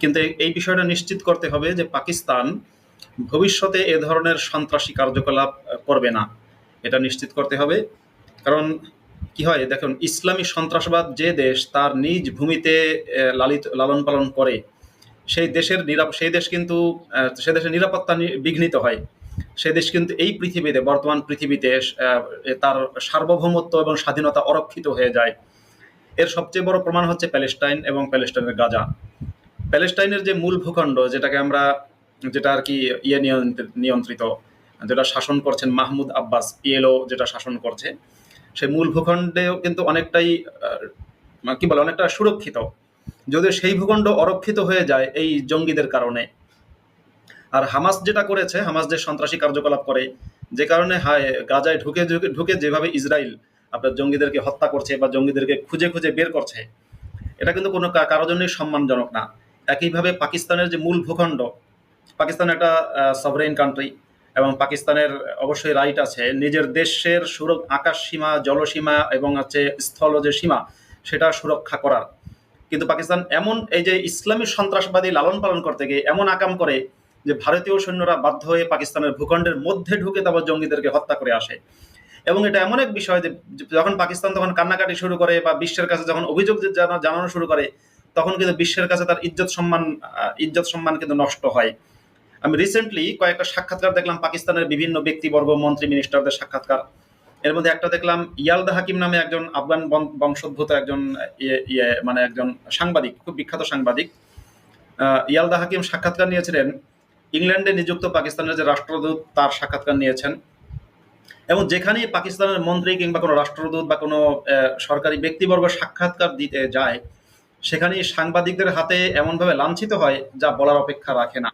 কিন্তু এই- বিষয়টা নিশ্চিত করতে হবে যে পাকিস্তান ভবিষ্যতে এ ধরনের সন্ত্রাসী কার্যকলাপ করবে না। এটা নিশ্চিত করতে হবে। কারণ কি হয়, দেখুন, ইসলামী সন্ত্রাসবাদ যে দেশ তার নিজ ভূমিতে লালিত, লালন পালন করে, সেই দেশের নিরাপ, সেই দেশ কিন্তু সে দেশের নিরাপত্তা বিঘ্নিত হয়। সে দেশ কিন্তু এই পৃথিবীতে, বর্তমান পৃথিবীতে তার সার্বভৌমত্ব এবং স্বাধীনতা অরক্ষিত হয়ে যায়। এর সবচেয়ে বড় প্রমাণ হচ্ছে প্যালেস্টাইন এবং প্যালেস্টাইনের গাজা। প্যালেস্টাইনের যে মূল ভূখণ্ড, যেটাকে আমরা, যেটা আর কি ইয়ে নিয়ন্ত্রিত যেটা শাসন করছেন মাহমুদ আব্বাস, পিএলও যেটা শাসন করছে, সেই মূল ভূখণ্ডেও কিন্তু অনেকটাই কি বলে, অনেকটা সুরক্ষিত। যদিও সেই ভূখণ্ড অরক্ষিত হয়ে যায় এই জঙ্গিদের কারণে। আর হামাস যেটা করেছে, হামাস যে সন্ত্রাসী কার্যকলাপ করে, যে কারণে হায়, গাজায় ঢুকে ঢুকে যেভাবে ইসরায়েল আপনার জঙ্গিদেরকে হত্যা করছে বা জঙ্গিদেরকে খুঁজে খুঁজে বের করছে, এটা কিন্তু কোনো কারোর জন্যই সম্মানজনক না। একইভাবে পাকিস্তানের যে মূল ভূখণ্ড, পাকিস্তান একটা সভরেন কান্ট্রি এবং পাকিস্তানের অবশ্যই রাইট আছে। নিজের দেশের সুর আকাশ সীমা, জলসীমা এবং হচ্ছে স্থল যে সীমা, সেটা সুরক্ষা করার। কিন্তু পাকিস্তান এমন এই যে ইসলামী সন্ত্রাসবাদী লালন পালন করতে গিয়ে এমন আকাম করে যে ভারতীয় সৈন্যরা বাধ্য হয়ে পাকিস্তানের ভূখণ্ডের মধ্যে ঢুকে তারপর জঙ্গিদেরকে হত্যা করে আসে। এবং এটা এমন এক বিষয় যে, যখন পাকিস্তান তখন কান্নাকাটি শুরু করে বা বিশ্বের কাছে যখন অভিযোগ জানা- জানানো শুরু করে তখন কিন্তু বিশ্বের কাছে তার ইজ্জত সম্মান ইজ্জত সম্মান কিন্তু নষ্ট হয়। আমি রিসেন্টলি কয়েকটা সাক্ষাৎকার দেখলাম পাকিস্তানের বিভিন্ন ব্যক্তিবর্গ, মন্ত্রী মিনিস্টারদের সাক্ষাৎকার। এর মধ্যে একটা দেখলাম ইয়ালদা হাকিম নামে একজন আফগান বংশোদ্ভূত একজন ইয়ে মানে একজন সাংবাদিক, খুব বিখ্যাত সাংবাদিক। ইয়ালদা হাকিম সাক্ষাৎকার নিয়েছিলেন। ইংল্যান্ডে নিযুক্ত পাকিস্তানের যে রাষ্ট্রদূত, তার সাক্ষাৎকার নিয়েছেন। এবং যেখানেই পাকিস্তানের মন্ত্রী কিংবা কোনো রাষ্ট্রদূত বা কোনো সরকারি ব্যক্তিবর্গ সাক্ষাৎকার দিতে যায় সেখানেই সাংবাদিকদের হাতে এমনভাবে লাঞ্ছিত হয় যা বলার অপেক্ষা রাখে না।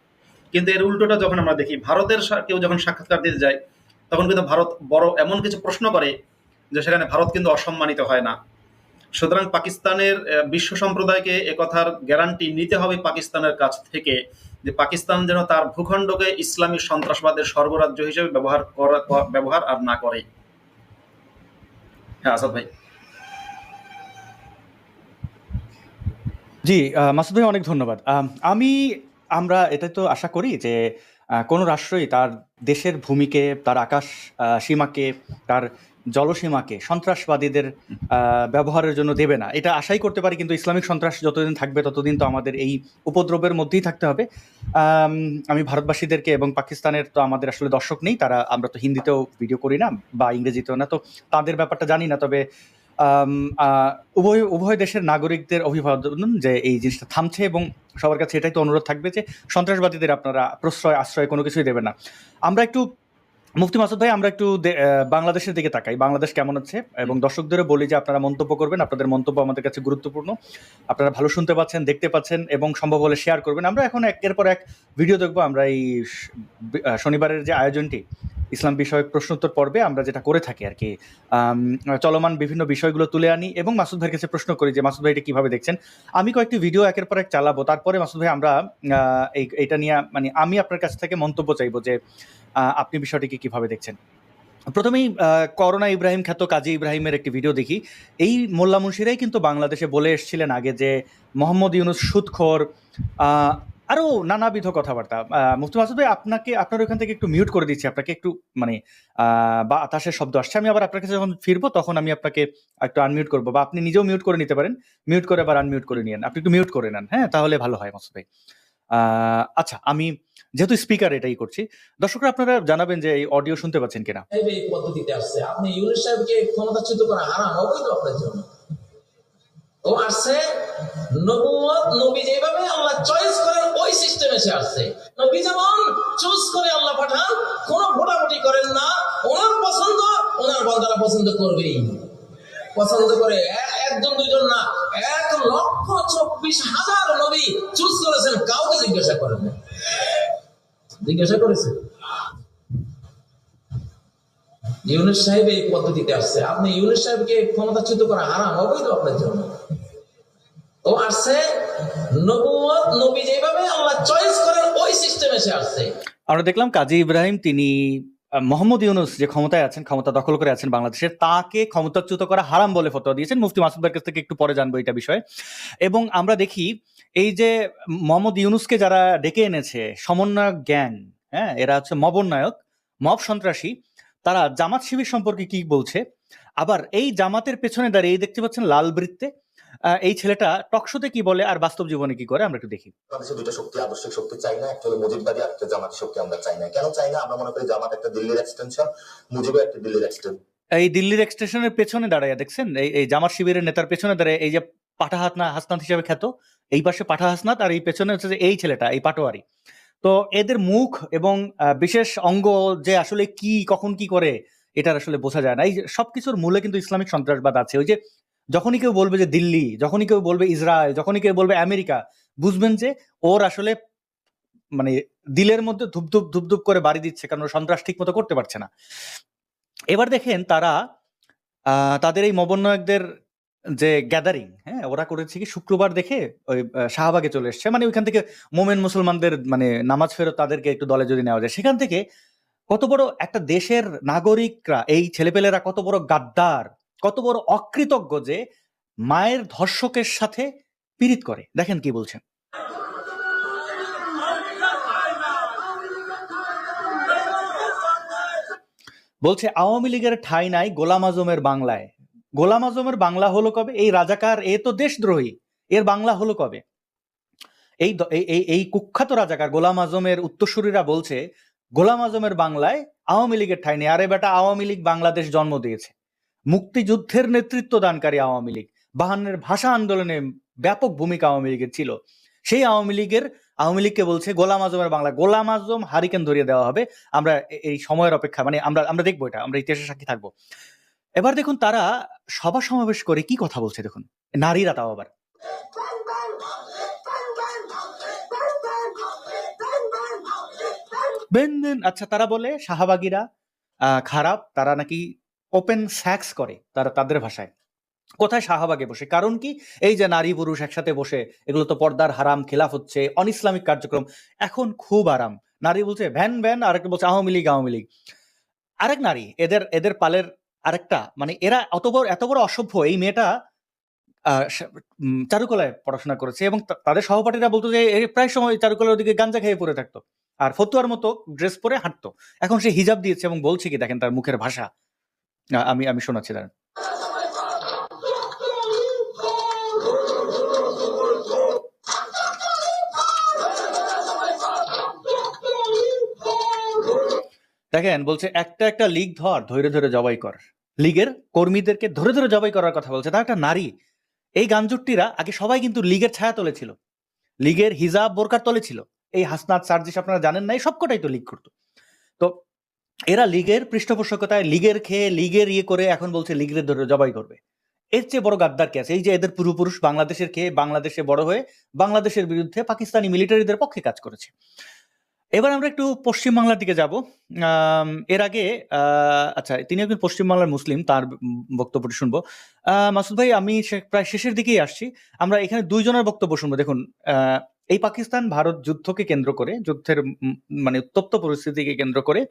কিন্তু এর উল্টোটা যখন আমরা দেখি, ভারতের কেউ যখন সাক্ষাৎকার দিতে যায়, তখন কিন্তু ভারত বড় এমন কিছু প্রশ্ন করে যে সেখানে ভারত কিন্তু অসম্মানিত হয় না। সুতরাং পাকিস্তানের বিশ্ব সম্প্রদায়কে একথার গ্যারান্টি নিতে হবে পাকিস্তানের কাছ থেকে যে পাকিস্তান যেন তার ভূখণ্ডকে ইসলামী সন্ত্রাসবাদের সর্বরাজ্য হিসেবে ব্যবহার করা ব্যবহার আর না করে। হ্যাঁ আসাদ ভাই। জি মাসুদ ভাই, অনেক ধন্যবাদ। আমি, আমরা এটা তো আশা করি যে কোনো রাষ্ট্রই তার দেশের ভূমিকে, তার আকাশ সীমাকে, তার জলসীমাকে সন্ত্রাসবাদীদের ব্যবহারের জন্য দেবে না। এটা আশাই করতে পারি, কিন্তু ইসলামিক সন্ত্রাস যতদিন থাকবে, ততদিন তো আমাদের এই উপদ্রবের মধ্যেই থাকতে হবে। আমি ভারতবাসীদেরকে এবং পাকিস্তানের তো আমাদের আসলে দর্শক নেই, তারা, আমরা তো হিন্দিতেও ভিডিও করি না বা ইংরেজিতেও না, তো তাদের ব্যাপারটা জানি না, তবে উভয় উভয় দেশের নাগরিকদের অভিবাদন যে এই জিনিসটা থামছে এবং সবার কাছে এটাই তো অনুরোধ থাকবে যে সন্ত্রাসবাদীদের আপনারা প্রশ্রয়, আশ্রয় কোনো কিছুই দেবেন না। আমরা একটু, মুফতি মাসুদ ভাই, আমরা একটু বাংলাদেশের দিকে তাকাই। বাংলাদেশ কেমন আছে? এবং দর্শকদেরও বলি যে আপনারা মন্তব্য করবেন, আপনাদের মন্তব্য আমাদের কাছে গুরুত্বপূর্ণ। আপনারা ভালো শুনতে পাচ্ছেন, দেখতে পাচ্ছেন এবং সম্ভব হলে শেয়ার করবেন। আমরা এখন একের পর এক ভিডিও দেখব। আমরা এই শনিবারের যে আয়োজনটি ইসলাম বিষয়ক প্রশ্নোত্তর পর্বে আমরা যেটা করে থাকি আর কি চলমান বিভিন্ন বিষয়গুলো তুলে আনি এবং মাসুদ ভাইয়ের কাছে প্রশ্ন করি যে, মাসুদ ভাই এটা কীভাবে দেখছেন? আমি কয়েকটি ভিডিও একের পর এক চালাবো, তারপরে মাসুদ ভাই আমরা এই, এটা নিয়ে মানে আমি আপনার কাছ থেকে মন্তব্য চাইব যে আপনি বিষয়টিকে কীভাবে দেখছেন? প্রথমেই করোনা ইব্রাহিম খ্যাত কাজী ইব্রাহিমের একটি ভিডিও দেখি। এই মোল্লা মুন্সিরাই কিন্তু বাংলাদেশে বলে এসেছিলেন আগে যে, মোহাম্মদ ইউনুস সুদখোর আরও নানাবিধ কথাবার্তা। মুফতি মাসুদ ভাই, আপনাকে, আপনার ওখান থেকে একটু মিউট করে দিচ্ছি, আপনাকে একটু মানে বা আতাসের শব্দ আসছে। আমি আবার আপনার কাছে যখন ফিরবো, তখন আমি আপনাকে একটু আনমিউট করব, বা আপনি নিজেও মিউট করে নিতে পারেন। মিউট করে আবার আনমিউট করে নিন আপনি একটু মিউট করে নেন হ্যাঁ? তাহলে ভালো হয় মাসুদ ভাই। আচ্ছা আমি যেহেতু স্পিকার এটাই করছি, দর্শকরা আপনারা জানাবেন যে এই অডিও শুনতে পাচ্ছেন কিনা। এই পদ্ধতিতে আসছে, আপনি ইউনুস সাহেবকে ক্ষমতাচ্যুত করা হারাম, অবৈধ আপনার জন্য। ও আসছে নবুয়ত নবী যেভাবে আল্লাহ চয়েস সে আসছে। নবী যেমন চুজ করে আল্লাহ পাঠান, কোনো ভোটাভুটি করেন না, ওনার পছন্দ, ওনার বান্দারা পছন্দ করবেই। পছন্দ করে একজন, দুইজন না, এক লক্ষ চব্বিশ হাজার নবী চুজ করেছেন, কাউকে জিজ্ঞাসা করেন না। জিজ্ঞাসা করেছেন? ইউনুস সাহেব এই পদ্ধতিতে আসছে। আপনি ইউনুস সাহেবকে ক্ষমতাচ্যুত করা হারাম, অবৈধ আপনার জন্য। ও আসছে নবুয়ত নবী যেভাবে আল্লাহ চয়েস করেন, ওই সিস্টেমে সে আসছে। আমরা দেখলাম কাজী ইব্রাহিম, তিনি মোহাম্মদ ইউনুস যে ক্ষমতায় আছেন, ক্ষমতা দখল করে আছেন বাংলাদেশের তাকে ক্ষমতাচ্যুত করা হারাম বলে ফতোয়া দিয়েছেন। মুফতি মাসুদার কাছ থেকে একটু পরে জানব এটা বিষয়ে। এবং আমরা দেখি, এই যে মোহাম্মদ ইউনুসকে যারা ডেকে এনেছে, সমন্বয়ক গ্যাং হ্যাঁ এরা হচ্ছে মবন্নায়ক মব সন্ত্রাসী, তারা জামাত শিবির সম্পর্কে কি বলছে? আবার এই জামাতের পেছনে দাঁড়িয়ে দেখতে পাচ্ছেন লাল বৃত্তে এই ছেলেটা টকশোতে কি বলে আর বাস্তব জীবনে কি করে? আমরা একটু দেখি। বাংলাদেশে দুটো শক্তি আদর্শিক শক্তি চাই না একটা হলো মুজিববাদী একটা জামাতি শক্তি আমরা চাই না। কেন চাই না? আমরা মনে করি জামাত একটা দিল্লির এক্সটেনশন মুজিবও একটা দিল্লির এক্সটেনশন এই দিল্লির এক্সটেশনের পেছনে দাঁড়ায় দেখছেন? এই এই জামাত শিবিরের নেতার পেছনে দাঁড়ায় এই যে পাঠা হাসনা হাসনাত হিসেবে খ্যাত এই পাশে পাঠা হাসনাত আর এই পেছনে হচ্ছে যে এই ছেলেটা এই পাটোয়ারি। তো এদের মুখ এবং বিশেষ অঙ্গ যে আসলে কি কখন কি করে এটা আসলে বোঝা যায় না। এই সবকিছুর মূলে কিন্তু ইসলামিক সন্ত্রাসবাদ আছে। ওই যে যখনই কেউ বলবে যে দিল্লি, যখনই কেউ বলবে ইসরায়েল, যখনই কেউ বলবে আমেরিকা, বুঝবেন যে ওর আসলে মানে দিলের মধ্যে ধুপধুপ ধুপধুপ করে বাড়ি দিচ্ছে, কারণ সন্ত্রাস ঠিক মতো করতে পারছে না। এবার দেখেন তারা তাদের এই মবন্নয়কদের যে গ্যাদারিং হ্যাঁ ওরা করেছে কি শুক্রবার দেখে ওই শাহবাগে চলে এসছে। মানে ওইখান থেকে মোমেন মুসলমানদের মানে নামাজ ফেরত তাদেরকে একটু দলে যদি নেওয়া যায়। সেখান থেকে কত বড় একটা দেশের নাগরিকরা, এই ছেলেপেলেরা কত বড় গাদ্দার কত বড় অকৃতজ্ঞ যে মায়ের ধর্ষকের সাথে পীড়িত করে। দেখেন কি বলছেন। বলছে, আওয়ামী লীগের ঠাঁই নাই গোলাম আজমের বাংলায়। গোলাম আজমের বাংলা হলো কবে? এই রাজাকার, এ তো দেশদ্রোহী। এর বাংলা হলো কবে? এই এই- কুখ্যাত রাজাকার গোলাম আজমের উত্তরসূরিরা বলছে, গোলাম আজমের বাংলায় আওয়ামী লীগের ঠাঁই নেই। আরে বেটা, আওয়ামী লীগ বাংলাদেশ জন্ম দিয়েছে। মুক্তিযুদ্ধের নেতৃত্ব দানকারী আওয়ামী লীগ। বাহান্নের ভাষা আন্দোলনে ব্যাপক ভূমিকা আওয়ামী লীগের ছিল। সেই আওয়ামী লীগের, আওয়ামী লীগকে বলছে গোলাম আজমের বাংলা। গোলাম আজম হারিকেন ধরিয়ে দেওয়া হবে। আমরা এই সময়ের অপেক্ষা মানে আমরা আমরা দেখব এটা, আমরা ইতিহাসের সাক্ষী থাকব। এবার দেখুন তারা সভা সমাবেশ করে কি কথা বলছে দেখুন। নারীরা তাও আবার। বেন আচ্ছা তারা বলে শাহবাগীরা খারাপ, তারা নাকি ওপেন স্যাক্স করে তারা তাদের ভাষায়। কোথায় শাহবাগে বসে? কারণ কি? এই যে নারী পুরুষ একসাথে বসে, এগুলো তো পর্দার হারাম, খেলাফ হচ্ছে, অনিসলামিক কার্যক্রম। এখন খুব আরাম। নারী বলছে, ভ্যান ভ্যান আর একটা বলছে, আওয়ামী লীগ আওয়ামী লীগ। আরেক নারী, এদের এদের পালের আরেকটা মানে এরা অত বড়, এত বড় অসভ্য, এই মেয়েটা চারুকলায় পড়াশোনা করেছে এবং তাদের সহপাঠীরা বলতো যে প্রায় সময় চারুকলার ওদিকে গাঞ্জা খেয়ে পড়ে থাকতো। আর ফতুয়ার মতো ড্রেস পরে হাঁটতো। এখন সে হিজাব দিয়েছে এবং বলছে কি, দেখেন তার মুখের ভাষা। আমি আমি শোনাচ্ছি, দাঁড়ান। দেখেন, বলছে, একটা একটা লিগ ধর ধরে ধরে জবাই কর। লীগের কর্মীদেরকে ধরে ধরে জবাই করার কথা বলছে, তার একটা নারী। এই গাঞ্জুট্টিরা আগে সবাই কিন্তু লীগের ছায়া তলে ছিল লীগের হিজাব বোরকার তলে ছিল। এই হাসনাত সার্জিস, আপনারা জানেন নাই সবকটাই তো লীগ করতো। তো এরা লীগের পৃষ্ঠপোষকতায় লীগের খেয়ে লীগের ইয়ে করে এখন বলছে লীগের ধরে জবাই করবে। এর চেয়ে বড় গাদ্দার কে আছে? এই যে এদের পূর্বপুরুষ বাংলাদেশের খেয়ে বাংলাদেশে বড় হয়ে বাংলাদেশের বিরুদ্ধে পাকিস্তানি মিলিটারিদের পক্ষে কাজ করেছে। এবার আমরা একটু পশ্চিমবাংলার দিকে যাব। এর আগে আচ্ছা তিনি একজন পশ্চিমবাংলার মুসলিম, তার বক্তব্যটি শুনব। মাসুদ ভাই, আমি প্রায় শেষের দিকেই আসছি। আমরা এখানে দুইজনের বক্তব্য শুনব। দেখুন এই পাকিস্তান ভারত যুদ্ধকে কেন্দ্র করে, যুদ্ধের মানে উত্তপ্ত পরিস্থিতিকে কেন্দ্র করে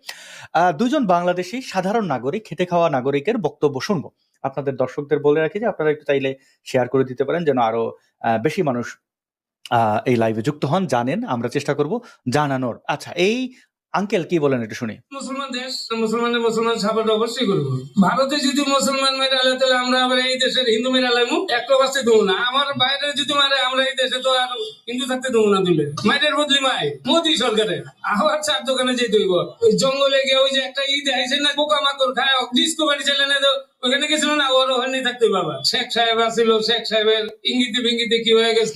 দুজন বাংলাদেশি সাধারণ নাগরিক, খেতে খাওয়া নাগরিকের বক্তব্য শুনব। আপনাদের দর্শকদের বলে রাখি যে, আপনারা একটু চাইলে শেয়ার করে দিতে পারেন যেন আরও বেশি মানুষ এই লাইভে যুক্ত হন, জানেন, আমরা চেষ্টা করব জানানোর। আচ্ছা এই আঙ্কেল, কি বলেন একটু শুনি। মুসলমান দেশ মুসলমানের মুসলমান সাপোর্ট অবশ্যই করব। ভারতে যদি মুসলমান মেরে আলে তাহলে আমরা আবার এই দেশের হিন্দু মেরে আলামু একটা বাঁচতে দেবো না। আমার বাইরে যদি মারে, আমরা এই দেশে তো আর হিন্দু থাকতে দেবো না তুলে মায়ের বদলি মায়, মোদি সরকারের। আবার চার দোকানে যেতে হইব। ওই জঙ্গলে গিয়ে ওই যে একটা ঈদ আইসে না পোকা মাকড় খায় ডিসকভারি চ্যানেলে ওখানে গেছিল না, ওর ওখানে থাকতে বাবা শেখ সাহেব আসছিল শেখ সাহেবের ইঙ্গিতে ফিঙ্গিতে কি হয়ে গেছে?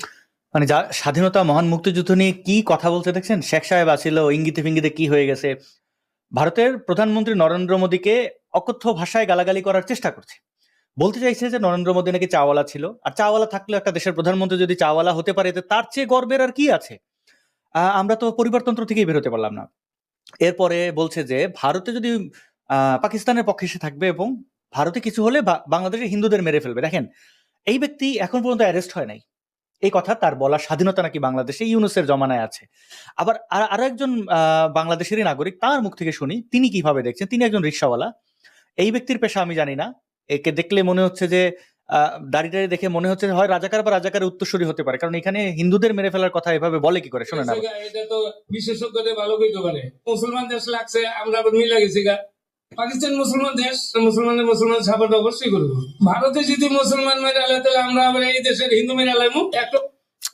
মানে যা স্বাধীনতা মহান মুক্তিযুদ্ধ নিয়ে কি কথা বলতে দেখছেন? শেখ সাহেব আছিল ইঙ্গিতে ফিঙ্গিতে কি হয়ে গেছে? ভারতের প্রধানমন্ত্রী নরেন্দ্র মোদীকে অকথ্য ভাষায় গালাগালি করার চেষ্টা করছে। বলতে চাইছে যে নরেন্দ্র মোদী নাকি চাওয়ালা ছিল। আর চাওয়ালা থাকলেও একটা দেশের প্রধানমন্ত্রী যদি চাওয়ালা হতে পারে তার চেয়ে গর্বের আর কি আছে? আমরা তো পরিবারতন্ত্র থেকেই বেরোতে পারলাম না। এরপরে বলছে যে, ভারতে যদি পাকিস্তানের পক্ষে এসে থাকবে এবং ভারতে কিছু হলে বাংলাদেশের হিন্দুদের মেরে ফেলবে। দেখেন, এই ব্যক্তি এখন পর্যন্ত অ্যারেস্ট হয় নাই। এই কথা তার বলা স্বাধীনতা নাকি বাংলাদেশে ইউনুসের জমানায় আছে। আবার আর- একজন বাংলাদেশেরই নাগরিক তার মুখ থেকে শুনি তিনি কীভাবে দেখছেন? তিনি একজন রিক্সাওয়ালা। এই ব্যক্তির পেশা আমি জানি না। একে দেখলে মনে হচ্ছে যে আহ, দাড়ি টাড়ি দেখে মনে হচ্ছে হয় রাজাকার বা রাজাকারের উত্তরসূরি হতে পারে। কারণ এখানে হিন্দুদের মেরে ফেলার কথা এভাবে বলে কি করে? শোনেন। এটা তো বিশেষজ্ঞদের ভালো কইতে পারে মুসলমান দেশ লাগছে আমরা মিলা গেছি গা। পাকিস্তান মুসলমান দেশ মুসলমানের মুসলমান সাপোর্ট অবশ্যই করব। ভারতে যদি মুসলমান মেরে আলে তাহলে আমরা আবার এই দেশের হিন্দু মেরে একটা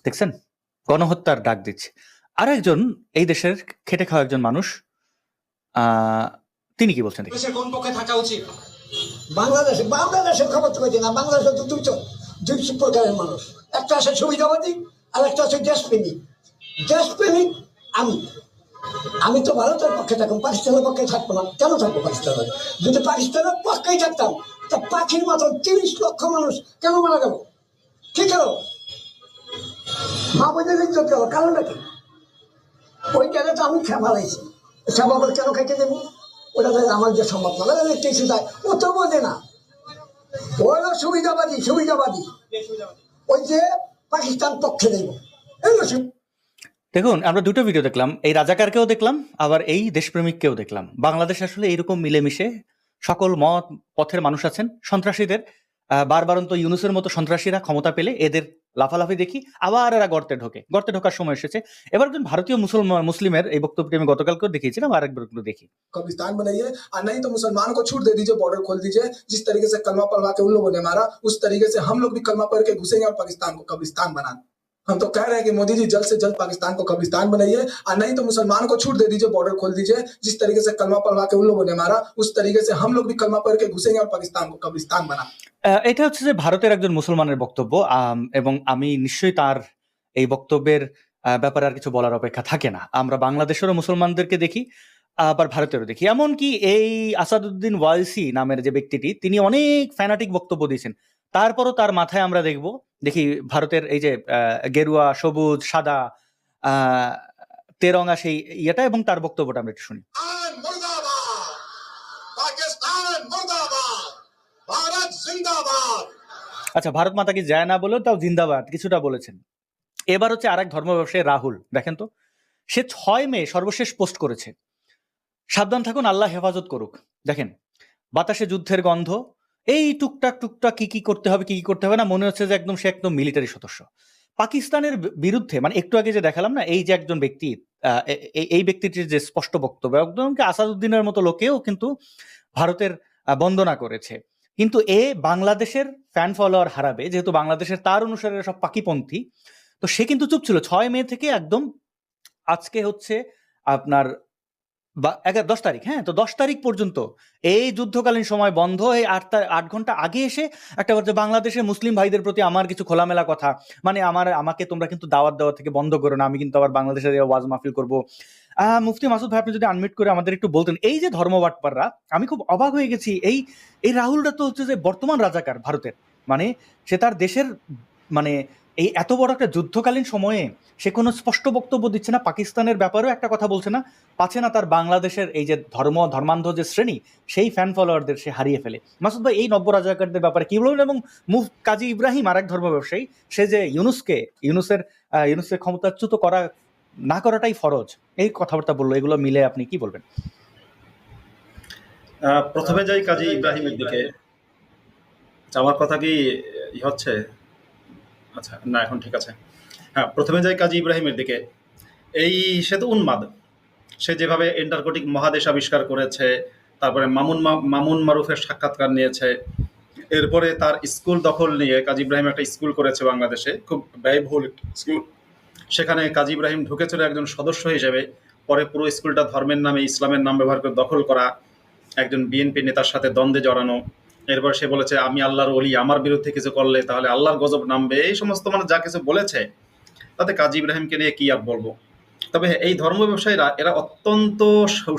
দেখছেন? গণহত্যার ডাক দিচ্ছে। আর একজন এই দেশের খেটে খাওয়া একজন মানুষ আহ, তিনি কি বলছেন কোন পক্ষে থাকা উচিত? বাংলাদেশে বাংলাদেশের খবর তো না বাংলাদেশে তো দুটো দুই প্রকারের মানুষ। একটা আছে সুবিধাবাদী আর একটা আছে দেশপ্রেমিক। দেশপ্রেমিক আমি। আমি তো ভারতের পক্ষে থাকব পাকিস্তানের পক্ষে থাকব না। কেন থাকব পাকিস্তানের যদি পাকিস্তানের পক্ষেই থাকতাম তা পাখির মতো তিরিশ লক্ষ মানুষ কেন মারা গেল? ঠিক গেল মা বোনের ইজ্জত গেল কারণটা কি? ওই জায়গাটা আমি খেয়ে ফেলাইছি। স্বভাবের কেন খাইতে দেবো? ওটা আমার যে সম্ভব না। কিছু যায় ও তো বোঝে না। ও হলো সুবিধাবাদী সুবিধাবাদী। ওই যে পাকিস্তান পক্ষে দেব। এই দেখুন আমরা দুটো ভিডিও দেখলাম এই রাজাকারকেও দেখলাম আবার এই দেশপ্রেমিককেও দেখলাম বাংলাদেশ আসলে এইরকম মিলেমিশে সকল মত পথের মানুষ আছেন সন্ত্রাসীদের আহ, বারবারন্ত ইউনুসের মতো সন্ত্রাসীরা ক্ষমতা পেলে এদের লাফালাফি দেখি আবার এরা গর্তে ঢোকে গর্তে ঢোকার সময় এসেছে এবার একজন ভারতীয় মুসলমান মুসলিমের এই বক্তব্যটি আমি গতকালকেও দেখিয়েছিলাম আর একবার একটু দেখি कब्रिस्तान बनाइए और नहीं तो मुसलमानों को छूट दे दीजिए बॉर्डर खोल दीजिए जिस तरीके से कलमा पढ़वा के उन लोगों ने मारा उस तरीके से हम लोग भी कलमा पढ़ के घुसेंगे और पाकिस्तान को कब्रिस्तान बना दें। हम तो कह रहे हैं कि मोदी जी जल्द से जल्द पाकिस्तान को कब्रिस्तान बनाइए और नहीं तो मुसलमानों को छूट दे दीजिए बॉर्डर खोल दीजिए जिस तरीके से कलमा पढ़वा के उन लोगों ने मारा उस तरीके से हम लोग भी कलमा पढ़ के घुसेंगे और पाकिस्तान को कब्रिस्तान बना दें। আহ, এটা হচ্ছে যে ভারতের একজন মুসলমানের বক্তব্য আম, এবং আমি নিশ্চয়ই তার এই বক্তব্যের আহ, ব্যাপারে আর কিছু বলার অপেক্ষা থাকে না আমরা বাংলাদেশেরও মুসলমানদেরকে দেখি আবার ভারতেরও দেখি এমনকি এই আসাদুদ্দিন ওয়াইসি নামের যে ব্যক্তিটি তিনি অনেক ফ্যানাটিক বক্তব্য দিয়েছেন তারপরও তার মাথায় আমরা দেখব দেখি ভারতের এই যে গেরুয়া সবুজ সাদা তেরঙা সেই ইয়েটা এবং তার বক্তব্যটা আমরা একটু শুনি। আচ্ছা ভারত মাতা কি যায় না বলেও তাও জিন্দাবাদ কিছুটা বলেছেন। এবার হচ্ছে আরেক ধর্ম ব্যবসায়ী রাহুল দেখেন তো সে ছয় মে সর্বশেষ পোস্ট করেছে। সাবধান থাকুন আল্লাহ হেফাজত করুক। দেখেন বাতাসে যুদ্ধের গন্ধ এই টুকটাক টুকটাক কি কি করতে হবে, কি কি করতে হবে না, মনে হচ্ছে যে একদম সে একদম মিলিটারি সদস্য। পাকিস্তানের বিরুদ্ধে মানে একটু আগে যে দেখালাম না, এই যে একজন ব্যক্তি এই ব্যক্তিটির যে স্পষ্ট বক্তব্য একদম কি আসাদুদ্দিনের মতো লোকেও কিন্তু ভারতের বন্দনা করেছে। কিন্তু এ বাংলাদেশের ফ্যান ফলোয়ার হারাবে, যেহেতু বাংলাদেশের তার অনুসারে সব পাকিপন্থী, তো সে কিন্তু চুপ ছিল। ছয় মে থেকে একদম আজকে হচ্ছে আপনার বা এগারো, দশ তারিখ হ্যাঁ? তো দশ তারিখ পর্যন্ত এই যুদ্ধকালীন সময় বন্ধ, এই আট আট ঘণ্টা আগে এসে একটা বলছে, বাংলাদেশের মুসলিম ভাইদের প্রতি আমার কিছু খোলামেলা কথা। মানে আমার, আমাকে তোমরা কিন্তু দাওয়াত দেওয়া থেকে বন্ধ করো না। আমি কিন্তু আবার বাংলাদেশে যেয়ে ওয়াজ মাহফিল করব। মুফতি মাসুদ ভাই, আপনি যদি আনমিট করে আমাদের একটু বলতেন, এই যে ধর্মবাটপাররা আমি খুব অবাক হয়ে গেছি। এই এই রাহুলটা তো হচ্ছে যে বর্তমান রাজাকার ভারতের। মানে সে তার দেশের মানে এই এত বড় একটা যুদ্ধকালীন সময়ে সে কোনো স্পষ্ট বক্তব্য দিচ্ছে না। পাকিস্তানের ব্যাপারেও একটা কথা বলছে না। পাচ্ছে না তার বাংলাদেশের এই যে ধর্ম ধর্মান্ধ যে শ্রেণি সেই ফ্যান ফলোয়ারদের সে হারিয়ে ফেলে। মাসুদ ভাই এই নব্য রাজাকারদের ব্যাপারে কি বলবেন? এবং মুফ কাজী ইব্রাহিম আর এক ধর্ম ব্যবসায়ী সে যে ইউনুসকে ইউনুসের আহ, ইউনুসকে ক্ষমতাচ্যুত করা না করাটাই ফরজ। এই কথাবার্তা বলল এগুলো মিলে আপনি কি বলবেন? প্রথমে যাই কাজী ইব্রাহিমের দিকে। আমার কথা কি হচ্ছে? আচ্ছা না, এখন ঠিক আছে। হ্যাঁ প্রথমে যাই কাজী ইব্রাহিমের দিকে। এই, সে তো উন্মাদ। সে যেভাবে এন্টারকোটিক মহাদেশ আবিষ্কার করেছে, তারপরে মামুন মামুন মারুফের সাক্ষাৎকার নিয়েছে, এরপরে তার স্কুল দখল নিয়ে কাজী ইব্রাহিম একটা স্কুল করেছে বাংলাদেশে, খুব ব্যয়বহুল স্কুল। সেখানে কাজী ইব্রাহিম ঢুকেছিল একজন সদস্য হিসেবে, পরে পুরো স্কুলটা ধর্মের নামে, ইসলামের নাম ব্যবহার করে দখল করা, একজন বিএনপি নেতার সাথে দ্বন্দ্বে জড়ানো। এরপর সে বলেছে, আমি আল্লাহর অলি আমার বিরুদ্ধে কিছু করলে তাহলে আল্লাহর গজব নামবে। এই সমস্ত মানে যা কিছু বলেছে, তাতে কাজী ইব্রাহিমকে নিয়ে কি আর বলব? তবে এই ধর্ম ব্যবসায়ীরা, এরা অত্যন্ত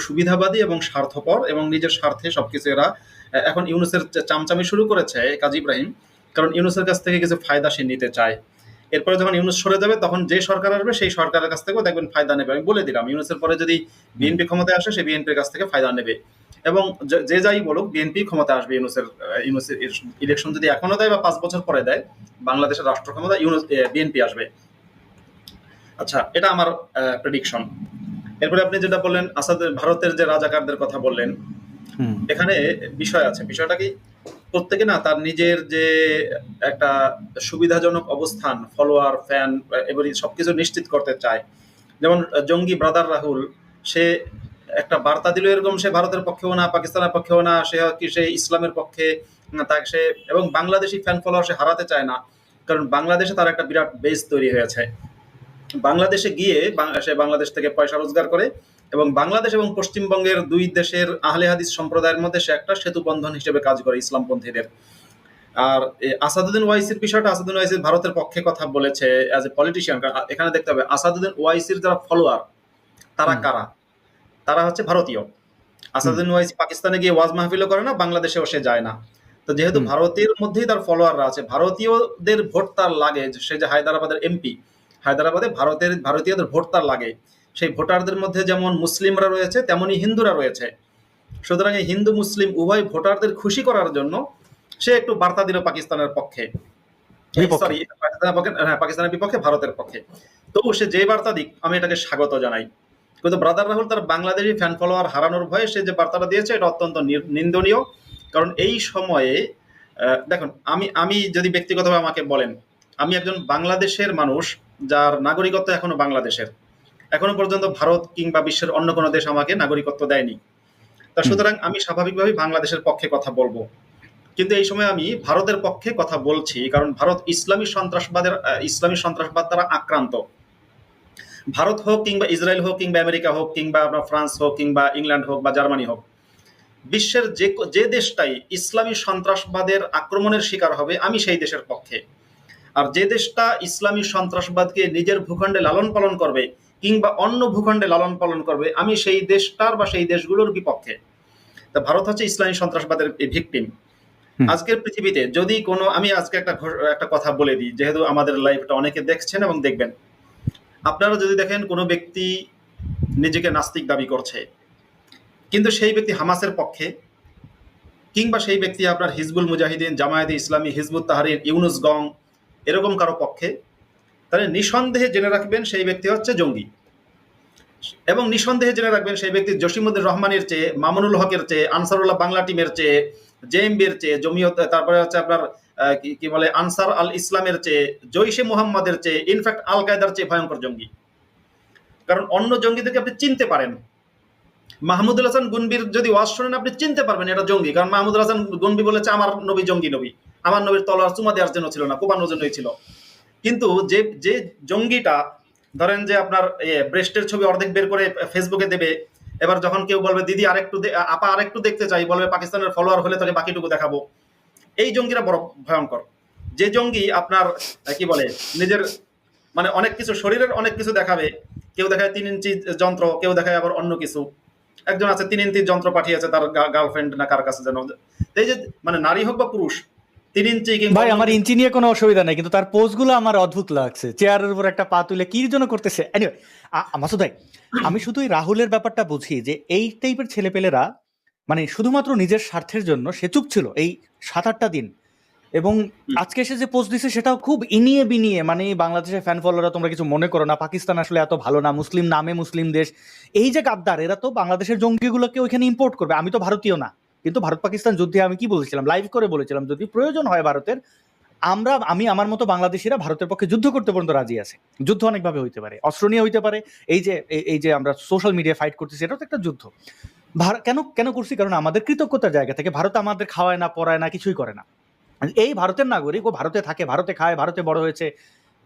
সুবিধাবাদী এবং স্বার্থপর এবং নিজের স্বার্থে সবকিছু এরা এখন ইউনুসের চামচামি শুরু করেছে কাজী ইব্রাহিম, কারণ ইউনুসের কাছ থেকে কিছু ফায়দা সে নিতে চায়। এরপরে যখন ইউনুস সরে যাবে, তখন যে সরকার আসবে, সেই সরকারের কাছ থেকেও দেখবেন ফায়দা নেবে। আমি বলে দিলাম, ইউনুসের পরে যদি বিএনপি ক্ষমতায় আসে, সে বিএনপির কাছ থেকে ফায়দা নেবে। এবং যে- যাই বলুক বিএনপি ক্ষমতা আসবে ইউনুসের ইউনুসের ইলেকশন যদি এখনও দেয় বা পাঁচ বছর পরে দেয় বাংলাদেশের রাষ্ট্র ক্ষমতা ইউনুস বিএনপি আসবে। আচ্ছা এটা আমার প্রেডিকশন এরপরে আপনি যেটা বললেন আসাদ ভারতের যে রাজাকারদের কথা বললেন এখানে বিষয় আছে। বিষয়টা কি? প্রত্যেকে না তার নিজের যে একটা সুবিধাজনক অবস্থান ফলোয়ার ফ্যান এবারে সবকিছু নিশ্চিত করতে চায়। যেমন জঙ্গি ব্রাদার রাহুল সে একটা বার্তা দিল এরকম সে ভারতের পক্ষেও না পাকিস্তানের পক্ষেও না সে কি সে ইসলামের পক্ষে তাকে সে এবং বাংলাদেশি ফ্যান ফলোয়ার সে হারাতে চায় না কারণ বাংলাদেশে তার একটা বিরাট বেস তৈরি হয়েছে। বাংলাদেশে গিয়ে সে বাংলাদেশ থেকে পয়সা রোজগার করে এবং বাংলাদেশ এবং পশ্চিমবঙ্গের দুই দেশের আহলে হাদিস সম্প্রদায়ের মধ্যে সে একটা সেতু বন্ধন হিসেবে কাজ করে ইসলামপন্থীদের আর আসাদুদ্দিন ওয়াইসির বিষয়টা আসাদুদ্দিন ওয়াইসির ভারতের পক্ষে কথা বলেছে অ্যাজ এ পলিটিশিয়ান এখানে দেখতে হবে আসাদুদ্দিন ওয়াইসির যারা ফলোয়ার তারা কারা? তারা হচ্ছে ভারতীয়। আসাদুদ্দিন ওয়াইসি পাকিস্তানে গিয়ে ওয়াজ মাহফিলও করে না বাংলাদেশেও সে যায় না। তো যেহেতু। ভারতের মধ্যেই তার ফলোয়াররা আছে ভারতীয়দের ভোট তার লাগে সে যে হায়দ্রাবাদের এমপি হায়দ্রাবাদে ভারতের ভারতীয়দের ভোট তার লাগে। সেই ভোটারদের মধ্যে যেমন মুসলিমরা রয়েছে তেমনি হিন্দুরা রয়েছে। সুতরাং এই হিন্দু মুসলিম উভয় ভোটারদের খুশি করার জন্য সে একটু বার্তা দিল পাকিস্তানের পক্ষে। সরি পাকিস্তানের পক্ষে হ্যাঁ পাকিস্তানের বিপক্ষে ভারতের পক্ষে। তবু সে যে বার্তা দিক আমি এটাকে স্বাগত জানাই। কিন্তু ব্রাদার রাহুল তার বাংলাদেশি ফ্যান ফলোয়ার হারানোর ভয়ে সে যে বার্তাটা দিয়েছে এটা অত্যন্ত নিন্দনীয়। কারণ এই সময়ে দেখুন আমি আমি যদি ব্যক্তিগতভাবে আমাকে বলেন আমি একজন বাংলাদেশের মানুষ যার নাগরিকত্ব এখনও বাংলাদেশের। এখনও পর্যন্ত ভারত কিংবা বিশ্বের অন্য কোনো দেশ আমাকে নাগরিকত্ব দেয়নি। তা সুতরাং আমি স্বাভাবিকভাবেই বাংলাদেশের পক্ষে কথা বলব। কিন্তু এই সময় আমি ভারতের পক্ষে কথা বলছি কারণ ভারত ইসলামী সন্ত্রাসবাদের ইসলামী সন্ত্রাসবাদ দ্বারা আক্রান্ত। ভারত হোক কিংবা ইসরায়েল হোক কিংবা আমেরিকা হোক কিংবা আপনার ফ্রান্স হোক কিংবা ইংল্যান্ড হোক বা জার্মানি হোক বিশ্বের যে যে দেশটাই ইসলামী সন্ত্রাসবাদের আক্রমণের শিকার হবে আমি সেই দেশের পক্ষে। আর যে দেশটা ইসলামী সন্ত্রাসবাদকে নিজের ভূখণ্ডে লালন পালন করবে কিংবা অন্য ভূখণ্ডে লালন পালন করবে আমি সেই দেশটার বা সেই দেশগুলোর বিপক্ষে। তা ভারত হচ্ছে ইসলামী সন্ত্রাসবাদের ভিকটিম। আজকের পৃথিবীতে যদি কোনো আমি আজকে একটা একটা কথা বলে দিই যেহেতু আমাদের লাইফটা অনেকে দেখছেন এবং দেখবেন। আপনারা যদি দেখেন কোনো ব্যক্তি নিজেকে নাস্তিক দাবি করছে, কিন্তু সেই ব্যক্তি হামাসের পক্ষে, কিংবা সেই ব্যক্তি আপনার হিজবুল মুজাহিদিন, জামায়াতে ইসলামী, হিজবুত তাহারির, ইউনুস গং, এরকম কারও পক্ষে, তাহলে নিঃসন্দেহে জেনে রাখবেন সেই ব্যক্তি হচ্ছে জঙ্গি। এবং নিঃসন্দেহে জেনে রাখবেন সেই ব্যক্তি জসিমুদ্দিন রহমানের চেয়ে, মামুনুল হকের চেয়ে, আনসারুল্লাহ বাংলা টিমের চেয়ে জেএমবির চেয়ে, জমিয়ত, তারপরে হচ্ছে আপনার কি- বলে, আনসার আল ইসলামের চেয়ে, জৈশে মোহাম্মদের চেয়ে ইনফ্যাক্ট আল কায়দার চেয়ে ভয়ঙ্কর জঙ্গি। কারণ অন্য জঙ্গিদেরকে আপনি চিনতে পারেন। মাহমুদুল হাসান গুনবির যদি ওয়াজ শোনেন, আপনি চিনতে পারবেন এটা জঙ্গি। কারণ মাহমুদুল হাসান গুনবি বলেছে, আমার নবী জঙ্গি নবী। আমার নবীর তলোয়ার চুমা দেওয়ার জন্য ছিল না কোপানোর জন্যই ছিল। কিন্তু যে যে জঙ্গিটা, ধরেন যে আপনার ব্রেস্টের ছবি অর্ধেক বের করে ফেসবুকে দেবে, এবার যখন কেউ বলবে, দিদি, আরেকটু আপা আরেকটু দেখতে চাই। বলবে, পাকিস্তানের ফলোয়ার হলে তোকে বাকিটুকু দেখাবো। এই জঙ্গিরা বড় ভয়ঙ্কর। যে জঙ্গি আপনার কি বলে নিজের মানে অনেক কিছু শরীরের অনেক কিছু দেখাবে। কেউ দেখায় তিন ইঞ্চি যন্ত্র কেউ দেখায় আবার অন্য কিছু। একজন আছে তিন ইঞ্চি যন্ত্র পাঠিয়েছে তার গার্লফ্রেন্ড না কার কাছে যেন। এই যে মানে নারী হোক বা পুরুষ তিন ইঞ্চি কিংবা ভাই আমার ইঞ্চি নিয়ে কোনো অসুবিধা নেই কিন্তু তার পোজগুলো আমার অদ্ভুত লাগছে। চেয়ারের উপর একটা পা তুলে কি জন্য করতেছে। এনিওয়ে মাসুদ ভাই আমি শুধু এই রাহুলের ব্যাপারটা বুঝি যে এই টাইপের ছেলেপেলেরা মানে শুধুমাত্র নিজের স্বার্থের জন্য সে চুপ ছিল এই সাত আটটা দিন। এবং আজকে এসে যে পোস্ট দিছে সেটাও খুব ইনিয়ে বিনিয়ে মানে বাংলাদেশের ফ্যান ফলোয়াররা তোমরা কিছু মনে করো না পাকিস্তান আসলে এত ভালো না মুসলিম নামে মুসলিম দেশ। এই যে গাদ্দার এরা তো বাংলাদেশের জঙ্গিগুলোকে ওইখানে ইম্পোর্ট করবে। আমি তো ভারতীয় না কিন্তু ভারত পাকিস্তান যুদ্ধে আমি কি বলেছিলাম? লাইভ করে বলেছিলাম যদি প্রয়োজন হয় ভারতের আমরা আমি আমার মতো বাংলাদেশিরা ভারতের পক্ষে যুদ্ধ করতে পর্যন্ত রাজি আছে। যুদ্ধ অনেকভাবে হইতে পারে অস্ত্র নিয়ে হইতে পারে। এই যে এই- যে আমরা সোশ্যাল মিডিয়া ফাইট করতেছি এটাও তো একটা যুদ্ধ। কেন কেন করছি? কারণ আমাদের কৃতজ্ঞতার জায়গা থেকে ভারত আমাদের খাওয়ায় না পড়ায় না, কিছুই করে না। এই ভারতের নাগরিক ও ভারতে থাকে, ভারতে খায়, ভারতে বড় হয়েছে,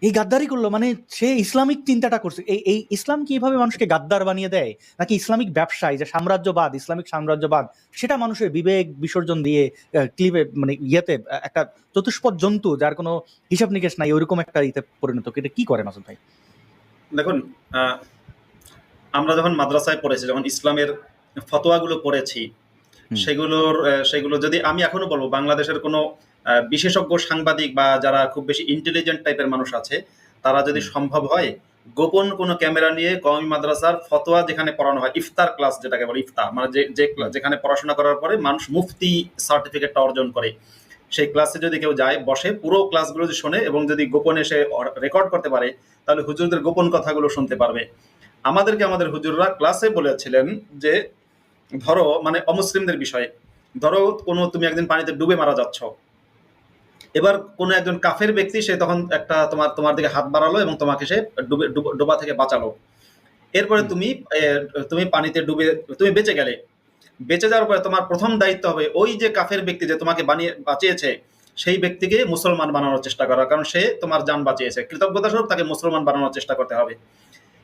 এই গাদ্দারি করল মানে সে ইসলামিক চিন্তাটা করছে। এই এই ইসলাম কি এভাবে মানুষকে গাদ্দার বানিয়ে দেয়? নাকি ইসলামিক ব্যবসায় যে সাম্রাজ্যবাদ, ইসলামিক সাম্রাজ্যবাদ, সেটা মানুষের বিবেক বিসর্জন দিয়ে ক্লিপে মানে ইয়েতে একটা চতুষ্পদ জন্তু যার কোনো হিসাব নিকেশ নাই, ওইরকম একটা ইতে পরিণত এটা কি করে মাসুদ ভাই? দেখুন আমরা যখন মাদ্রাসায় পড়েছি, যখন ইসলামের ফতোয়াগুলো পড়েছি সেগুলোর সেগুলো যদি আমি এখনও বলব বাংলাদেশের কোনো বিশেষজ্ঞ সাংবাদিক বা যারা খুব বেশি ইন্টেলিজেন্ট টাইপের মানুষ আছে তারা যদি সম্ভব হয় গোপন কোনো ক্যামেরা নিয়ে কওমি মাদ্রাসার ফতোয়া যেখানে পড়ানো হয় ইফতার ক্লাস যেটাকে বলে ইফতার মানে যে যেখানে পড়াশোনা করার পরে মানুষ মুফতি সার্টিফিকেটটা অর্জন করে সেই ক্লাসে যদি কেউ যায় বসে পুরো ক্লাসগুলো যদি শোনে এবং যদি গোপনে সে রেকর্ড করতে পারে তাহলে হুজুরদের গোপন কথাগুলো শুনতে পারবে। আমাদেরকে আমাদের হুজুররা ক্লাসে বলেছিলেন যে ধরো মানে অমুসলিমদের বিষয়ে ধরো কোনো তুমি একদিন পানিতে ডুবে মারা যাচ্ছ। এবার কোনো একজন কাফের ব্যক্তি সে তখন একটা তোমার তোমার দিকে হাত বাড়ালো এবং তোমাকে সে ডুবে ডোবা থেকে বাঁচালো। এরপরে তুমি তুমি পানিতে ডুবে তুমি বেঁচে গেলে। বেঁচে যাওয়ার পরে তোমার প্রথম দায়িত্ব হবে ওই যে কাফের ব্যক্তি যে তোমাকে বানিয়ে বাঁচিয়েছে সেই ব্যক্তিকে মুসলমান বানানোর চেষ্টা করা কারণ সে তোমার যান বাঁচিয়েছে। কৃতজ্ঞতা স্বরূপ তাকে মুসলমান বানানোর চেষ্টা করতে হবে।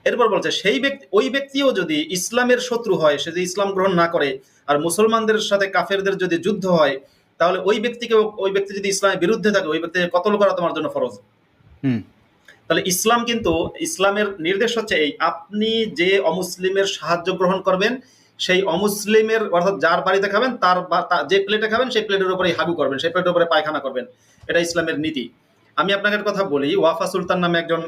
এরপর বলছে সেই ব্যক্তি ওই ব্যক্তিও যদি ইসলামের শত্রু হয় সে যদি ইসলাম গ্রহণ না করে আর মুসলমানদের সাথে কাফেরদের যদি যুদ্ধ হয় তাহলে ওই ব্যক্তিকে ওই ব্যক্তি যদি ইসলামের বিরুদ্ধে থাকে ওই ব্যক্তিকে কতল করা তোমার জন্য ফরজ? হুম। তাহলে ইসলাম কিন্তু ইসলামের নির্দেশ হচ্ছে এই আপনি যে অমুসলিমের সাহায্য গ্রহণ করবেন সেই অমুসলিমের অর্থাৎ যার বাড়িতে খাবেন তার যে প্লেটে খাবেন সেই প্লেটের উপরে হাগু করবেন সেই প্লেটের উপরে পায়খানা করবেন। এটা ইসলামের নীতি। আমি আপনাকে একটা কথা বলি ওয়াফা সুলতান নামে একজন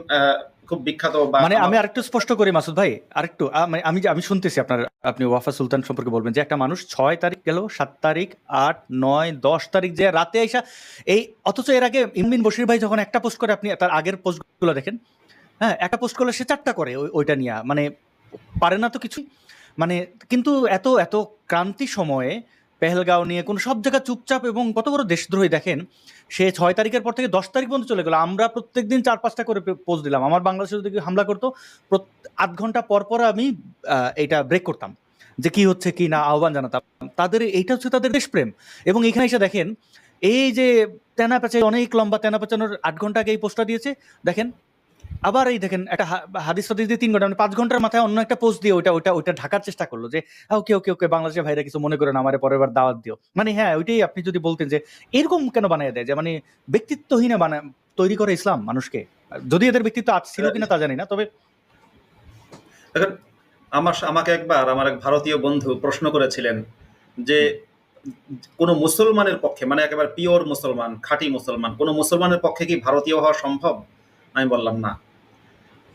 খুব বিখ্যাত বা মানে আমি আরেকটু স্পষ্ট করি মাসুদ ভাই। আরেকটু মানে আমি আমি শুনতেছি আপনার আপনি ওয়াফা সুলতান সম্পর্কে বলবেন যে একটা মানুষ ছয় তারিখ গেল সাত তারিখ আট নয় দশ তারিখ যে রাতে আইসা এই অথচ এর আগে ইমবিন বশির ভাই যখন একটা পোস্ট করে আপনি তার আগের পোস্টগুলো দেখেন হ্যাঁ একটা পোস্ট করলে সে চারটা করে ওই- ওইটা নিয়ে। মানে পারে না তো কিছু মানে কিন্তু এত এত ক্রান্তি সময়ে পেহেলগাঁও নিয়ে কোন সব জায়গা চুপচাপ এবং কত বড় দেশদ্রোহী দেখেন, সে ছয় তারিখের পর থেকে দশ তারিখ পর্যন্ত চলে গেল। আমরা প্রত্যেকদিন চার পাঁচটা করে পোস্ট দিলাম। আমার বাংলাদেশে যদি কেউ হামলা করতো আধ ঘণ্টা পর পর আমি এটা ব্রেক করতাম যে কি হচ্ছে, কি না আহ্বান জানাতাম। তাদের এইটা হচ্ছে তাদের দেশপ্রেম। এবং এখানে এসে দেখেন, এই যে তেনা পেঁচে অনেক লম্বা তেনা পেঁচানোর আট ঘণ্টা আগে এই পোস্টটা দিয়েছে। দেখেন আবার এই দেখেন একটা হাদিস হাদিস দিয়ে তিন ঘণ্টা মানে পাঁচ ঘণ্টার মাথায় অন্য একটা পোস্ট দিয়ে ওইটা ওইটা ওইটা ঢাকার চেষ্টা করল যে ওকে ওকে ওকে বাংলাদেশের ভাইরা কিছু মনে করেন আমার পরের বার দাওয়াত দিও। মানে হ্যাঁ ওইটাই আপনি যদি বলতেন যে, এরকম কেন বানিয়ে দেয়? যে মানে ব্যক্তিত্বহীন বানায় তৈরি করে ইসলাম মানুষকে। যদি এদের ব্যক্তিত্ব আজ ছিল কিনা তা জানি না, তবে দেখেন, আমার আমাকে একবার আমার এক ভারতীয় বন্ধু প্রশ্ন করেছিলেন যে, কোনো মুসলমানের পক্ষে মানে একেবারে পিওর মুসলমান, খাঁটি মুসলমান, কোনো মুসলমানের পক্ষে কি ভারতীয় হওয়া সম্ভব? আমি বললাম না।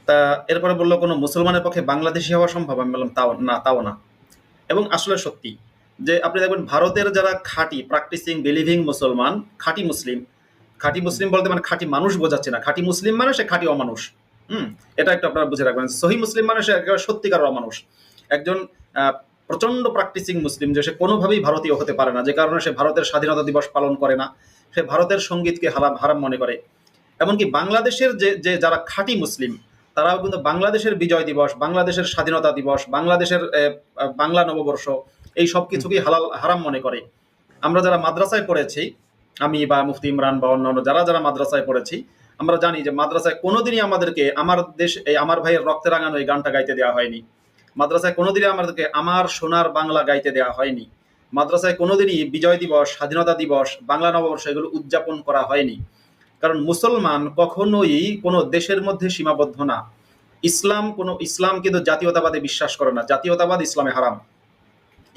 তা এরপরে বলল কোনো মুসলমানের পক্ষে বাংলাদেশি হওয়া সম্ভব? আমি বললাম তাও না তাও না। এবং আসলে সত্যি যে আপনি দেখবেন ভারতের যারা খাঁটি প্র্যাকটিসিং বিলিভিং মুসলমান খাঁটি মুসলিম খাঁটি মুসলিম বলতে মানে খাঁটি মানুষ বোঝাচ্ছে না। খাঁটি মুসলিম মানে সে খাঁটি অমানুষ। হুম? এটা একটু আপনারা বুঝে রাখবেন। সহি মুসলিম মানে সে একেবারে সত্যিকার অমানুষ। একজন আহ, প্রচণ্ড প্র্যাকটিসিং মুসলিম যে সে কোনোভাবেই ভারতীয় হতে পারে না। যে কারণে সে ভারতের স্বাধীনতা দিবস পালন করে না। সে ভারতের সঙ্গীতকে হারাম হারাম মনে করে। এমনকি বাংলাদেশের যে যে যারা খাঁটি মুসলিম তারাও কিন্তু বাংলাদেশের বিজয় দিবস বাংলাদেশের স্বাধীনতা দিবস বাংলাদেশের বাংলা নববর্ষ এই সব কিছুকেই হালাল হারাম মনে করে। আমরা যারা মাদ্রাসায় পড়েছি আমি বা মুফতি ইমরান বা অন্যান্য যারা যারা মাদ্রাসায় পড়েছি আমরা জানি যে মাদ্রাসায় কোনোদিনই আমাদেরকে আমার দেশ এই আমার ভাইয়ের রক্তে রাঙানো এই গানটা গাইতে দেওয়া হয়নি। মাদ্রাসায় কোনোদিনই আমাদেরকে আমার সোনার বাংলা গাইতে দেওয়া হয়নি। মাদ্রাসায় কোনোদিনই বিজয় দিবস স্বাধীনতা দিবস বাংলা নববর্ষ এগুলো উদযাপন করা হয়নি। কারণ মুসলমান কখনোই কোনো দেশের মধ্যে সীমাবদ্ধ না। ইসলাম কোনো, ইসলাম কিন্তু জাতীয়তাবাদে বিশ্বাস করে না। জাতীয়তাবাদ ইসলামে হারাম।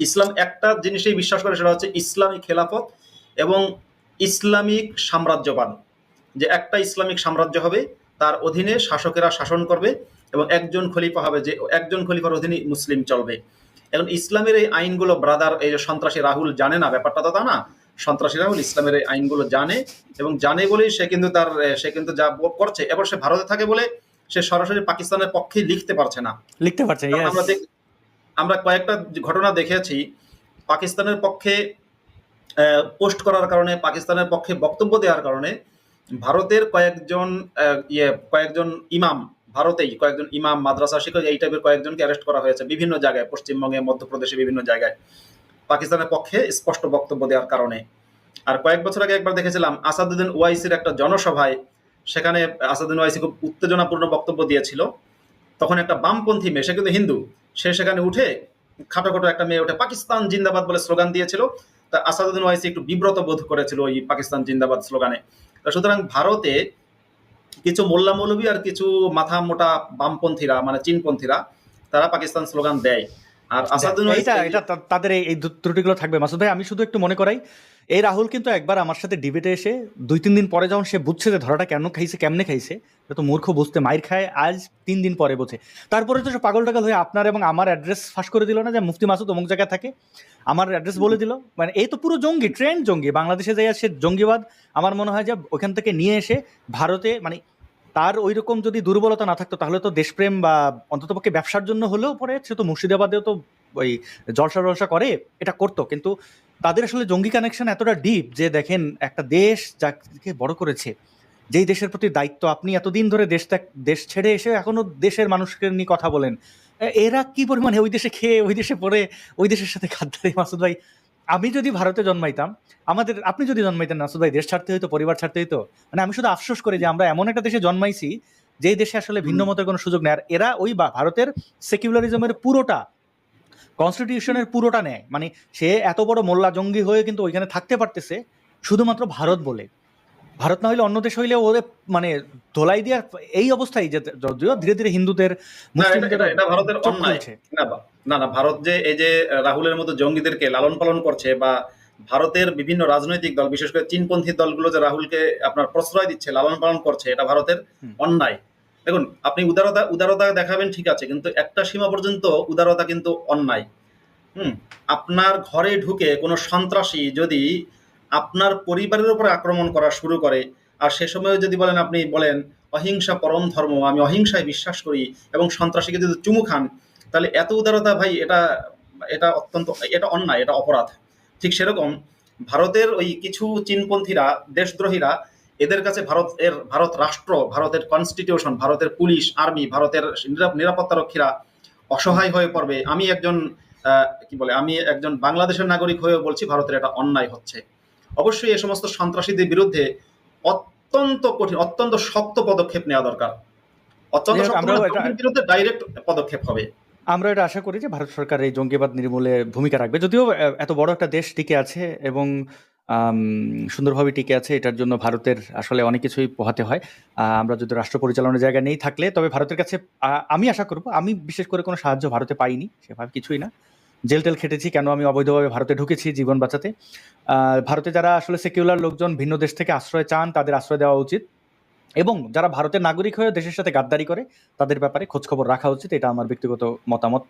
ইসলাম একটা জিনিসেই বিশ্বাস করে, সেটা হচ্ছে ইসলামী খেলাফত এবং ইসলামিক সাম্রাজ্যবাদ। যে একটা ইসলামিক সাম্রাজ্য হবে, তার অধীনে শাসকেরা শাসন করবে এবং একজন খলিফা হবে যে, একজন খলিফার অধীনে মুসলিম চলবে। এখন ইসলামের এই আইনগুলো, ব্রাদার, এই যে সন্ত্রাসী রাহুল জানে না, ব্যাপারটা তো তা না। সন্ত্রাসী রাহুল ইসলামের এই আইনগুলো জানে এবং জানে বলেই সে কিন্তু তার সে কিন্তু যা করছে। এবার সে ভারতে থাকে বলে সে সরাসরি পাকিস্তানের পক্ষে লিখতে পারছে না। লিখতে পারছে আমরা আমরা কয়েকটা ঘটনা দেখেছি। পাকিস্তানের পক্ষে পোস্ট করার কারণে পাকিস্তানের পক্ষে বক্তব্য দেওয়ার কারণে ভারতের কয়েকজন আহ, ইয়ে কয়েকজন ইমাম ভারতেই কয়েকজন ইমাম মাদ্রাসা শিক্ষক এই টাইপের কয়েকজনকে অ্যারেস্ট করা হয়েছে বিভিন্ন জায়গায় পশ্চিমবঙ্গে মধ্যপ্রদেশে বিভিন্ন জায়গায়। পাকিস্তানের পক্ষে স্পষ্ট বক্তব্য দেওয়ার কারণে। আর কয়েক বছর আগে একবার দেখেছিলাম আসাদুদ্দিন ওয়াইসির একটা জনসভায় সেখানে আসাদুদ্দিন ওয়াইসি খুব উত্তেজনাপূর্ণ বক্তব্য দিয়েছিল। তখন একটা বামপন্থী মেয়ে, সে কিন্তু হিন্দু, সে সেখানে উঠে খাটো খাটো একটা মেয়ে উঠে পাকিস্তান জিন্দাবাদ বলে স্লোগান দিয়েছিল। তা আসাদুদ্দিন ওয়াইসি একটু বিব্রত বোধ করেছিল ওই পাকিস্তান জিন্দাবাদ স্লোগানে। সুতরাং ভারতে কিছু মোল্লা মৌলবী আর কিছু মাথা মোটা বামপন্থীরা মানে চীনপন্থীরা, তারা পাকিস্তান স্লোগান দেয়। আর এইটা এটা তাদের এই ত্রুটিগুলো থাকবে। মাসুদ ভাই আমি শুধু একটু মনে করাই এই রাহুল কিন্তু একবার আমার সাথে ডিবেটে এসে দুই তিন দিন পরে যখন সে বুঝছে যে ধরাটা কেন খাইছে কেমনে খাইছে তো মূর্খ বুঝতে মাইর খায় আজ তিন দিন পরে বোঝে। তারপরে তো সে পাগল টাগল হয়ে আপনার এবং আমার অ্যাড্রেস ফাঁস করে দিল না যে মুফতি মাসুদ অমুক জায়গায় থাকে আমার অ্যাড্রেস বলে দিল। মানে এই তো পুরো জঙ্গি ট্রেন্ড জঙ্গি। বাংলাদেশে যাই সে জঙ্গিবাদ আমার মনে হয় যে ওখান থেকে নিয়ে এসে ভারতে মানে তার ওই রকম যদি দুর্বলতা না থাকতো, তাহলে তো দেশপ্রেম বা অন্ততপক্ষে ব্যবসার জন্য হলেও পরে সে তো মুর্শিদাবাদেও তো ওই জলসা জলসা করে, এটা করতো। কিন্তু তাদের আসলে জঙ্গি কানেকশন এতটা ডিপ যে দেখেন, একটা দেশ যাকে বড় করেছে, যেই দেশের প্রতি দায়িত্ব, আপনি এতদিন ধরে দেশ ত্যাগ- দেশ ছেড়ে এসে এখনও দেশের মানুষকে নিয়ে কথা বলেন এরা কি পরিমাণে ওই দেশে খেয়ে, ওই দেশে পড়ে, ওই দেশের সাথে খাদ্দারি মাসুদ ভাই আমি যদি ভারতে জন্মাইতাম আমাদের আপনি যদি জন্মাইতেন মাসুদ ভাই দেশ ছাড়তে হইতো পরিবার ছাড়তে হইতো মানে আমি শুধু আফসোস করি যে আমরা এমন একটা দেশে জন্মাইছি যে দেশে আসলে ভিন্ন মতের কোনো সুযোগ নেই। আর এরা ওই বা- ভারতের সেকুলারিজমের পুরোটা কনস্টিটিউশনের পুরোটা নেয়। মানে সে এত বড় মোল্লা জঙ্গি হয়ে কিন্তু ওইখানে থাকতে পারতেছে শুধুমাত্র ভারত বলে। ভারত না হইলে অন্য দেশ হইলে ওদের মানে ধোলাই দেওয়ার এই অবস্থায় যে যদিও ধীরে ধীরে হিন্দুদের না মুসলিমদের না না ভারত যে এই যে রাহুলের মতো জঙ্গিদেরকে লালন পালন করছে বা ভারতের বিভিন্ন রাজনৈতিক দল বিশেষ করে চীনপন্থী দলগুলো যে রাহুলকে আপনার প্রশ্রয় দিচ্ছে লালন পালন করছে এটা ভারতের অন্যায়। দেখুন আপনি উদারতা উদারতা দেখাবেন ঠিক আছে কিন্তু একটা সীমা পর্যন্ত উদারতা কিন্তু অন্যায়। হুম আপনার ঘরে ঢুকে কোনো সন্ত্রাসী যদি আপনার পরিবারের উপর আক্রমণ করা শুরু করে আর সে সময় যদি বলেন আপনি বলেন অহিংসা পরম ধর্ম আমি অহিংসায় বিশ্বাস করি এবং সন্ত্রাসীকে যদি চুমু খান তাহলে এত উদারতা ভাই এটা এটা অত্যন্ত এটা অন্যায় এটা অপরাধ। ঠিক সেরকম ভারতের ওই কিছু চীনপন্থীরা দেশদ্রোহীরা এদের কাছে ভারত এর ভারত রাষ্ট্র ভারতের কনস্টিটিউশন ভারতের পুলিশ আর্মি ভারতের নিরাপ- নিরাপত্তা রক্ষীরা অসহায় হয়ে পড়বে। আমি একজন কি বলে আমি একজন বাংলাদেশের নাগরিক হয়েও বলছি ভারতের এটা অন্যায় হচ্ছে। অবশ্যই এই সমস্ত সন্ত্রাসীদের বিরুদ্ধে অত্যন্ত কঠিন অত্যন্ত শক্ত পদক্ষেপ নেওয়া দরকার। অত্যন্ত শক্ত বিরুদ্ধে ডাইরেক্ট পদক্ষেপ হবে। আমরা এটা আশা করি যে ভারত সরকার এই জঙ্গিবাদ নির্মূলে ভূমিকা রাখবে। যদিও এত বড় একটা দেশ টিকে আছে এবং সুন্দরভাবে টিকে আছে, এটার জন্য ভারতের আসলে অনেক কিছুই পোহাতে হয়। আমরা যদি রাষ্ট্র পরিচালনার জায়গা নেই থাকলে, তবে ভারতের কাছে আমি আশা করব, আমি বিশেষ করে কোনো সাহায্য ভারতে পাইনি, সেভাবে কিছুই না। জেল টেল খেটেছি, কেন আমি অবৈধভাবে ভারতে ঢুকেছি জীবন বাঁচাতে? ভারতে যারা আসলে সেকিউলার লোকজন ভিন্ন দেশ থেকে আশ্রয় চান, তাদের আশ্রয় দেওয়া উচিত। এবং যারা ভারতের নাগরিক হয়ে দেশের সাথে গাদ্দারি করে, তাদের ব্যাপারে খোঁজখবর রাখা উচিত, এটা আমার ব্যক্তিগত মতামত।